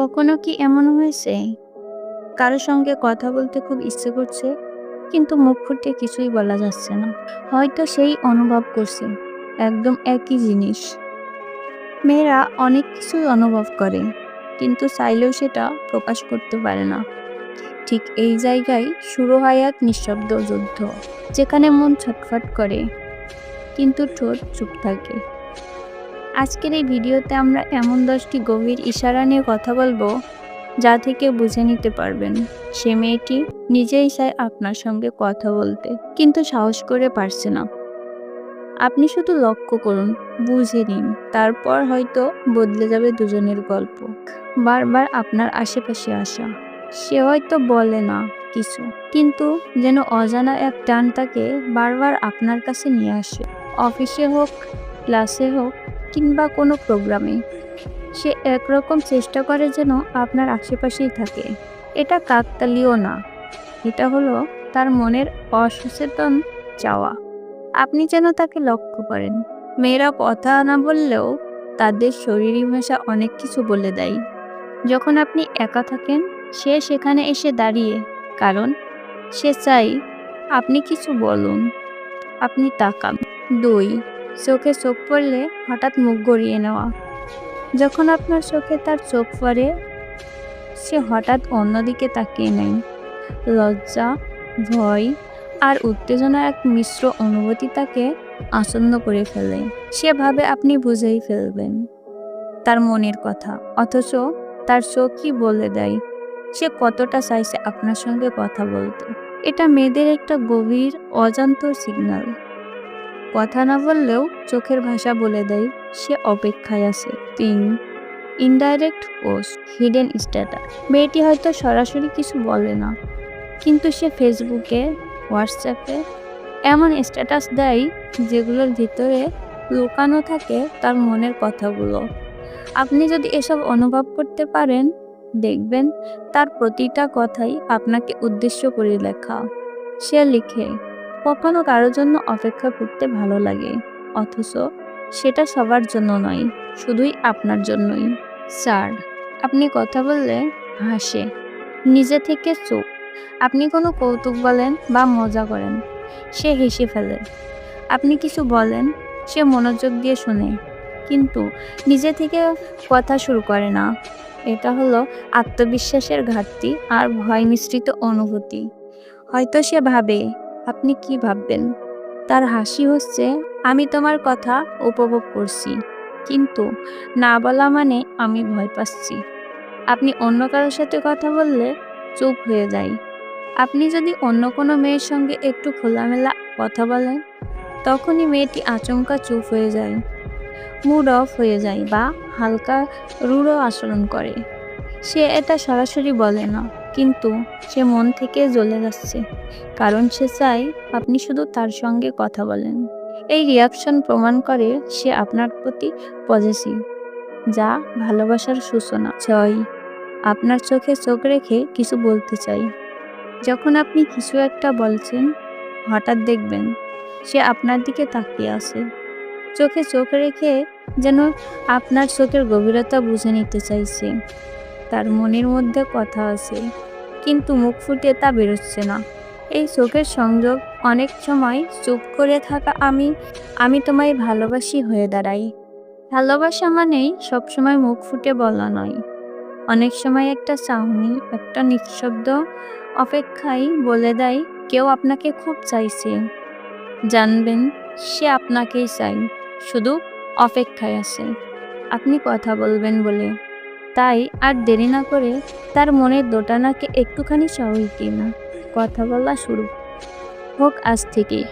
কখনো কি এমন হয়েছে? কারোর সঙ্গে কথা বলতে খুব ইচ্ছে করছে, কিন্তু মুখ ফুটে কিছুই বলা যাচ্ছে না। হয়তো সেই অনুভব করছে, একদম একই জিনিস। মেয়েরা অনেক কিছুই অনুভব করে, কিন্তু চাইলেও সেটা প্রকাশ করতে পারে না। ঠিক এই জায়গায় শুরু হয় এক নিঃশব্দ যুদ্ধ, যেখানে মন ছটফট করে, কিন্তু ঠোঁট চুপ থাকে। আজকের এই ভিডিওতে আমরা এমন দশটি গভীর ইশারা নিয়ে কথা বলব যা থেকে বুঝে নিতে পারবেন। সে মেয়েটি নিজেই চায় আপনার সঙ্গে কথা বলতে কিন্তু সাহস করে পারছে না। আপনি শুধু লক্ষ্য করুন, বুঝে নিন, তারপর হয়তো বদলে যাবে দুজনের গল্প। বারবার আপনার আশেপাশে আসা। সে হয়তো বলে না কিছু, কিন্তু যেন অজানা এক টান তাকে বারবার আপনার কাছে নিয়ে আসে। অফিসে হোক, ক্লাসে হোক কিংবা কোনো প্রোগ্রামে। সে একরকম চেষ্টা করে যেন আপনার আশেপাশেই থাকে। এটা কাকতালিও না। এটা হলো তার মনের অসচেতন চাওয়া। আপনি যেন তাকে লক্ষ্য করেন। মেয়েরা কথা না বললেও তাদের শরীরী ভাষা অনেক কিছু বলে দেয়। যখন আপনি একা থাকেন, সে সেখানে এসে দাঁড়িয়ে, কারণ সে চাই আপনি কিছু বলুন। আপনি তাকান। দুই চোখে চোখ পড়লে হঠাৎ মুখ গড়িয়ে নেওয়া। যখন আপনার চোখে তার চোখ পড়ে, সে হঠাৎ অন্যদিকে তাকিয়ে নেয়। লজ্জা, ভয় আর উত্তেজনার এক মিশ্র অনুভূতি তাকে আসন্ন করে ফেলে। সে ভাবে আপনি বুঝেই ফেলবেন তার মনের কথা, অথচ তার চোখই বলে দেয়? সে কতটা চাইছে আপনার সঙ্গে কথা বলতে? এটা মেয়েদের একটা গভীর, অজান্ত সিগন্যাল। কথা না বললেও চোখের ভাষা বলে দেয়, সে অপেক্ষায় আছে। তিন ইনডাইরেক্ট পোস্ট হিডেন স্ট্যাটাস মেয়েটি হয়তো সরাসরি কিছু বলে না, কিন্তু সে ফেসবুকে হোয়াটসঅ্যাপে এমন স্ট্যাটাস দেয় যেগুলোর ভিতরে লুকানো থাকে তার মনের কথাগুলো। আপনি যদি এসব অনুভব করতে পারেন, দেখবেন তার প্রতিটা কথাই আপনাকে উদ্দেশ্য করে লেখা। সে লিখে কখনো কারোর জন্য অপেক্ষা করতে ভালো লাগে। অথচ সেটা সবার জন্য নয়, শুধুই আপনার জন্যই। স্যার, আপনি কথা বললে হাসে। নিজে থেকে চুপ। আপনি কোনো কৌতুক বলেন বা মজা করেন, সে হেসে ফেলে। আপনি কিছু বলেন, সে মনোযোগ দিয়ে শোনে। কিন্তু নিজে থেকে কথা শুরু করে না। এটা হলো আত্মবিশ্বাসের ঘাটতি আর ভয় মিশ্রিত অনুভূতি। হয়তো সে ভাবে আপনি কি ভাববেন? তার হাসি হচ্ছে, আমি তোমার কথা উপভোগ করছি, কিন্তু না বলা মানে আমি ভয় পাচ্ছি। আপনি অন্য কারোর সাথে কথা বললে চুপ হয়ে যায়। আপনি যদি অন্য কোনো মেয়ের সঙ্গে একটু খোলামেলা কথা বলেন, তখনই মেয়েটি আচমকা চুপ হয়ে যায়, মুড অফ হয়ে যায় বা হালকা রূঢ় আচরণ করে। সে এটা সরাসরি বলে না, কিন্তু সে মন থেকে জ্বলে যাচ্ছে, কারণ সে চায় আপনি শুধু তার সঙ্গে কথা বলেন। এই রিয়াকশন প্রমাণ করে সে আপনার প্রতি পজিটিভ যা ভালোবাসার সূচনা। ছয় আপনার চোখে চোখ রেখে কিছু বলতে চাই। যখন আপনি কিছু একটা বলছেন, হঠাৎ দেখবেন সে আপনার দিকে তাকিয়ে আছে। চোখে চোখ রেখে যেন আপনার চোখের গভীরতা বুঝে নিতে চাইছে। তার মনের মধ্যে কথা আছে, কিন্তু মুখ ফুটে তা বেরোচ্ছে না। এই চোখের সংযোগ অনেক সময় চুপ করে থাকা আমি আমি তোমায় ভালোবাসি হয়ে দাঁড়াই। ভালোবাসা মানেই সবসময় মুখ ফুটে বলা নয়। অনেক সময় একটা চাহনি, একটা নিঃশব্দ অপেক্ষায় বলে দেয়, কেউ আপনাকে খুব চাইছে। জানবেন, সে আপনাকেই চাই শুধু অপেক্ষায় আছে। আপনি কথা বলবেন বলে। তাই আর দেরি না করে তার মনের দোটানাকে একটুখানি স্বাভাবিক না। কথা বলা শুরু। হোক, আজ থেকে